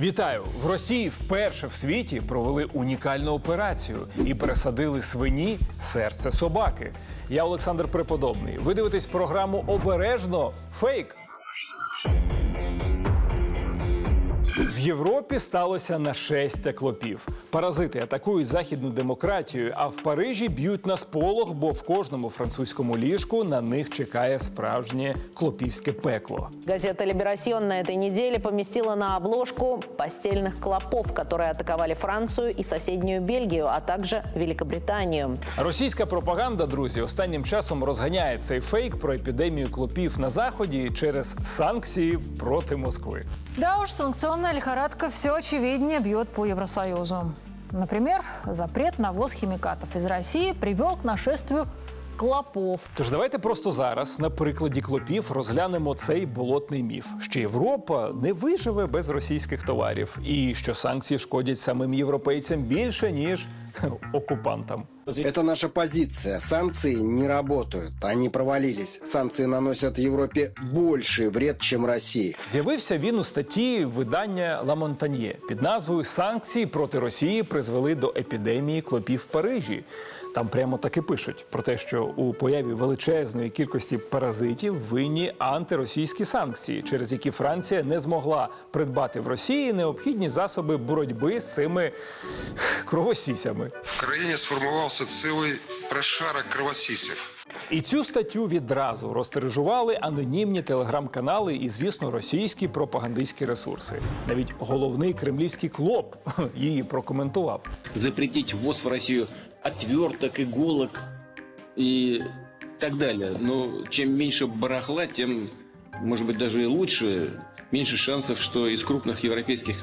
Вітаю! В Росії вперше в світі провели унікальну операцію і пересадили свині серце собаки. Я Олександр Преподобний. Ви дивитесь програму Обережно фейк. В Європі сталося нашестя клопів. Паразити атакують західну демократію, а в Парижі б'ють на сполох, бо в кожному французькому ліжку на них чекає справжнє клопівське пекло. Газета «Либерасьон» на этой неделе поместила на обложку постельных клопов, которые атаковали Францию и соседнюю Бельгию, а также Великобританию. Російська пропаганда, друзі, останнім часом розганяє цей фейк про епідемію клопів на заході через санкції проти Москви. Да уж, санкционная лихорадка все очевиднее бьет по Евросоюзу. Например, запрет на ввоз химикатов из России привел к нашествию клопов. Тож давайте просто зараз на прикладі клопів розглянемо цей болотний міф, що Європа не виживе без російських товарів, і що санкції шкодять самим європейцям більше ніж окупантам. Это наша позиция. Санкции не работают. Они провалились. Санкции наносят Европе больший вред, чем России. З'явився він у статті видання Ла Монтаньє під назвою Санкції проти Росії призвели до епідемії клопів в Парижі. Там прямо таки пишуть про те, що у появі величезної кількості паразитів винні антиросійські санкції, через які Франція не змогла придбати в Росії необхідні засоби боротьби з цими кровосісями. В країні сформувався цілий прошарок кровосісів. І цю статтю відразу розтиражували анонімні телеграм-канали і, звісно, російські пропагандистські ресурси. Навіть головний кремлівський клоп її прокоментував. запретить ввоз в Россию отверток, иголок и так далее. Но чем меньше барахла, тем, может быть, даже и лучше, меньше шансов, что из крупных европейских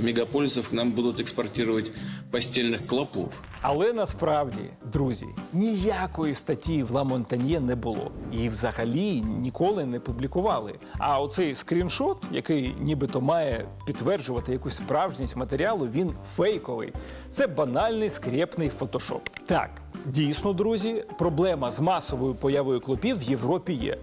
мегаполисов к нам будут экспортировать постельных клопов. Але насправді, друзі, ніякої статті в Ла Монтаньє не було. Її взагалі ніколи не публікували. А оцей скріншот, який нібито має підтверджувати якусь справжність матеріалу, він фейковий. Це банальний скрєпний фотошоп. Так. Дійсно, друзі, проблема з масовою появою клопів в Європі є.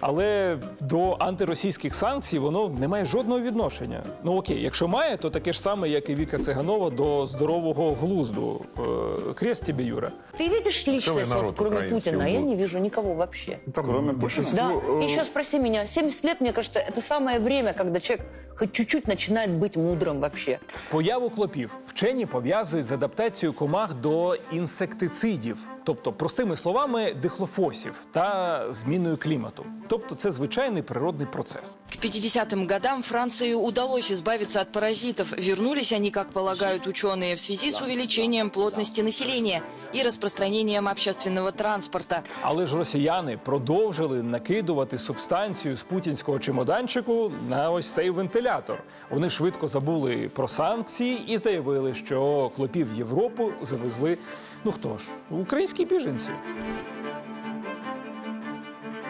Але до антиросійських санкцій воно не має жодного відношення. Ну окей, якщо має, то таке ж саме, як і Віка Циганова до здорового глузду. Е, Крест тебе, Юра. Ты видишь личность, народ вот, кроме украинский Путина? Я был. не вижу никого вообще. Там Кроме большинства... Да. Еще спроси меня, 70 лет, мне кажется, это самое время, когда человек хоть чуть-чуть начинает быть мудрым вообще. Появу клопів вчені пов'язують з адаптацією комах до інсектицидів, тобто, простими словами, дихлофосів та зміною клімату. Тобто, це звичайний природний процес. К 50-м годам Франции удалось избавиться от паразитов. Вернулись они, как полагают ученые, в связи с увеличением плотности населения и распространением общественного транспорта. Але ж росіяни продовжили накидувати субстанцію з путінського чемоданчику на ось цей вентилятор. Вони швидко забули про санкції і заявили, що клопів в Європу завезли. Ну хто ж, українські біженці.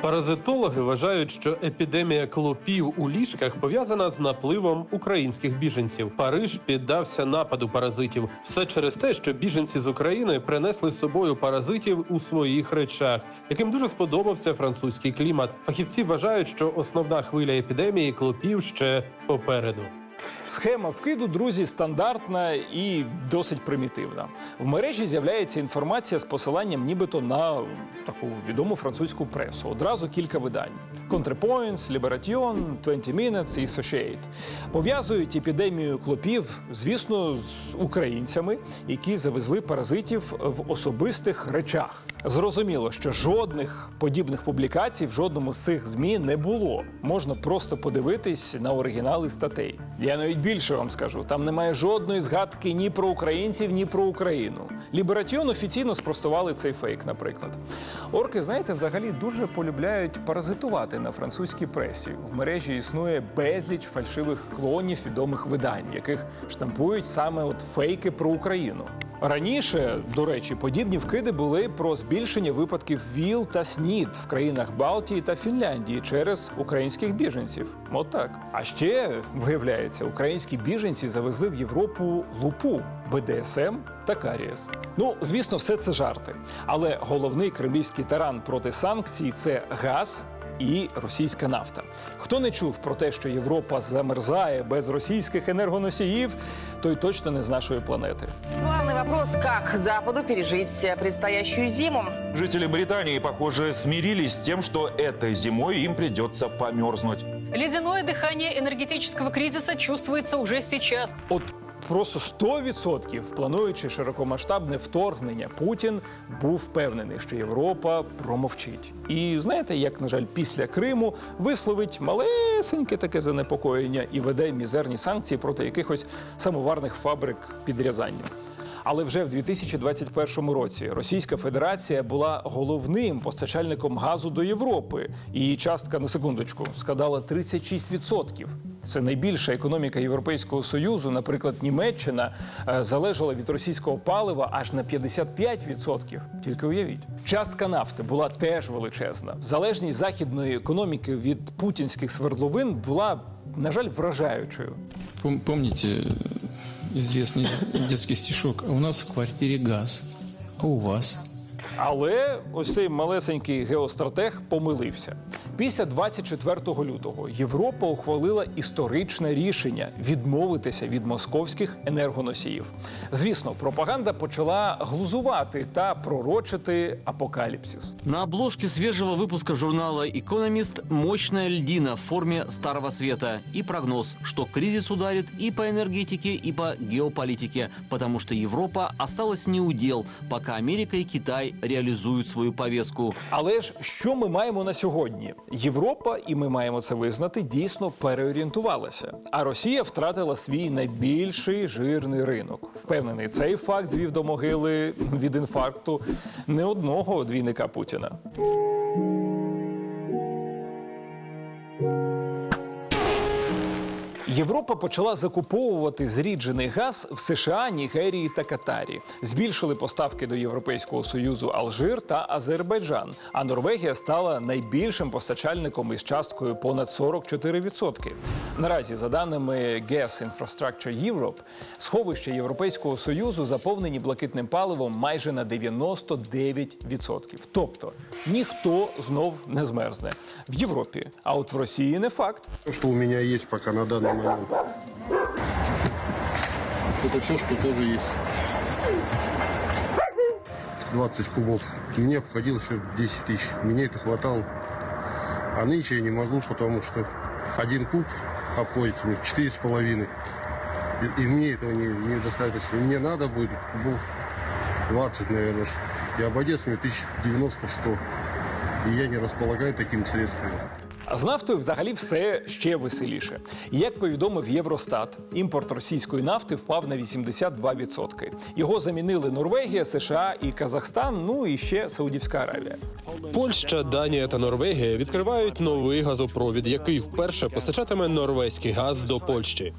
Паразитологи вважають, що епідемія клопів у ліжках пов'язана з напливом українських біженців. Париж піддався нападу паразитів. Все через те, що біженці з України принесли з собою паразитів у своїх речах, яким дуже сподобався французький клімат. Фахівці вважають, що основна хвиля епідемії клопів ще попереду. Схема вкиду, друзі, стандартна і досить примітивна. В мережі з'являється інформація з посиланням нібито на таку відому французьку пресу. Одразу кілька видань: Contrepoints, Liberation, 20 Minutes і Associate. Пов'язують епідемію клопів, звісно, з українцями, які завезли паразитів в особистих речах. Зрозуміло, що жодних подібних публікацій в жодному з цих змі не було. Можна просто подивитись на оригінали статей. Я навіть більше вам скажу: там немає жодної згадки ні про українців, ні про Україну. Лібератіон офіційно спростували цей фейк, наприклад. Орки, знаєте, взагалі дуже полюбляють паразитувати на французькій пресі. В мережі існує безліч фальшивих клонів відомих видань, яких штампують саме от фейки про Україну. Раніше, до речі, подібні вкиди були про збільшення випадків ВІЛ та СНІД в країнах Балтії та Фінляндії через українських біженців. От так. А ще виявляється, українські біженці завезли в Європу лупу, БДСМ та карієс. Ну, звісно, все це жарти. Але головний кремлівський таран проти санкцій це газ і російська нафта. Хто не чув про те, що Європа замерзає без російських енергоносіїв, той точно не з нашої планети. Главный вопрос, как Западу пережить предстоящую зиму? Жители Британии, похоже, смирились с тем, что этой зимой им придется померзнуть. Ледяное дыхание энергетического кризиса чувствуется уже сейчас. От просто 100% плануючи широкомасштабне вторгнення, Путін був впевнений, що Європа промовчить. І знаєте, як, на жаль, після Криму висловить малесеньке таке занепокоєння і веде мізерні санкції проти якихось самоварних фабрик під Рязанню. Але вже в 2021 році Російська Федерація була головним постачальником газу до Європи. Її частка на секундочку складала 36%. Це найбільша економіка Європейського союзу. Наприклад, Німеччина е, залежала від російського палива аж на 55%. Тільки уявіть, частка нафти була теж величезна. Залежність західної економіки від путінських свердловин була, на жаль, вражаючою. Помните э, известный детский стишок? «А У нас в квартире газ, а у вас? Але ось цей малесенький геостратег помилився. Після 24 лютого Європа ухвалила історичне рішення відмовитися від московських енергоносіїв. Звісно, пропаганда почала глузувати та пророчити апокаліпсис. На обложке свежего выпуска журнала «Экономист» мощная льдина в форме Старого Света и прогноз, что кризис ударит и по энергетике, и по геополитике, потому что Европа осталась не удел, пока Америка и Китай реализуют свою повестку. Але ж що ми маємо на сьогодні? Європа, і ми маємо це визнати, дійсно переорієнтувалася. А Росія втратила свій найбільший жирний ринок. Впевнений, цей факт звів до могили від інфаркту не одного двійника Путіна. Європа почала закуповувати зріджений газ в США, Нігерії та Катарі. Збільшили поставки до Європейського союзу Алжир та Азербайджан. А Норвегія стала найбільшим постачальником із часткою понад 44%. Наразі, за даними Gas Infrastructure Europe, сховища Європейського союзу заповнені блакитним паливом майже на 99%. Тобто ніхто знов не змерзне в Європі. А от в Росії не факт. Что у меня есть пока на момент. Это все, что тоже есть. 20 кубов. Мне обходилось всё 10 тысяч. Мне это хватало. А нынче я не могу, потому что один куб обходится мне четыре с половиной. И, мне этого не, недостаточно. Мне надо будет кубов 20, наверное. И обойдется мне тысяч 90-100. И я не располагаю такими средствами. З нафтою взагалі все ще веселіше. Як повідомив Євростат, імпорт російської нафти впав на 82%. Його замінили Норвегія, США і Казахстан, ну і ще Саудівська Аравія. Польща, Данія та Норвегія відкривають новий газопровід, який вперше постачатиме норвезький газ до Польщі.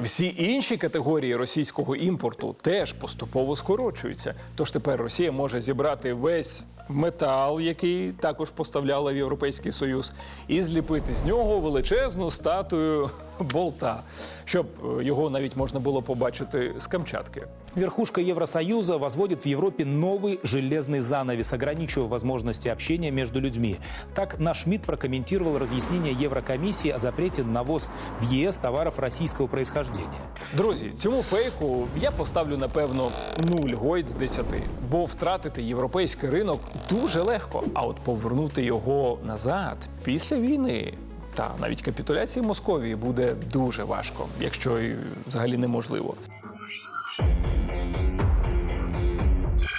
Всі інші категорії російського імпорту теж поступово скорочуються. Тож тепер Росія може зібрати весь метал, який також поставляла в Європейський Союз, і зліпити з нього величезну статую болта, щоб е, його навіть можна було побачити з Камчатки. Верхушка Евросоюза возводит в Европе новый железный занавес, ограничивая возможности общения между людьми. Так наш МИД прокомментировал разъяснение Еврокомиссии о запрете на ввоз в ЕС товаров российского происхождения. Друзі, цьому фейку я поставлю напевно 0 гойд з 10, бо втратити європейський ринок дуже легко. А от повернути його назад після війни та навіть капітуляції Московії буде дуже важко, якщо й взагалі неможливо.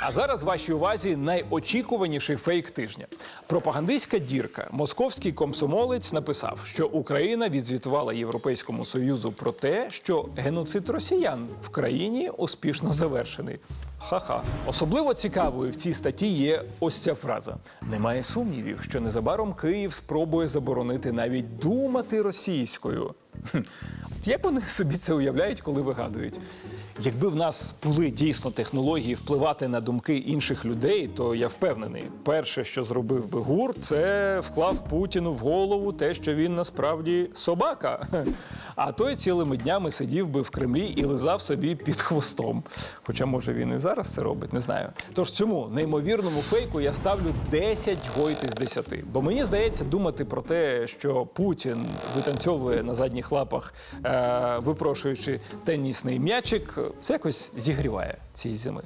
А зараз вашій увазі найочікуваніший фейк тижня. Пропагандистська дірка. Московський комсомолець написав, що Україна відзвітувала Європейському Союзу про те, що геноцид росіян в країні успішно завершений. Ха-ха. Особливо цікавою в цій статті є ось ця фраза: немає сумнівів, що незабаром Київ спробує заборонити навіть думати російською. От як вони собі це уявляють, коли вигадують? Якби в нас були дійсно технології впливати на думки інших людей, то я впевнений, перше, що зробив би ГУР, це вклав Путіну в голову те, що він насправді собака. А той цілими днями сидів би в Кремлі і лизав собі під хвостом. Хоча, може, він і зараз це робить, не знаю. Тож цьому неймовірному фейку я ставлю 10 гойти з 10. Бо мені здається, думати про те, що Путін витанцьовує на задніх лапах, е, випрошуючи тенісний м'ячик, це якось зігріває цієї зими.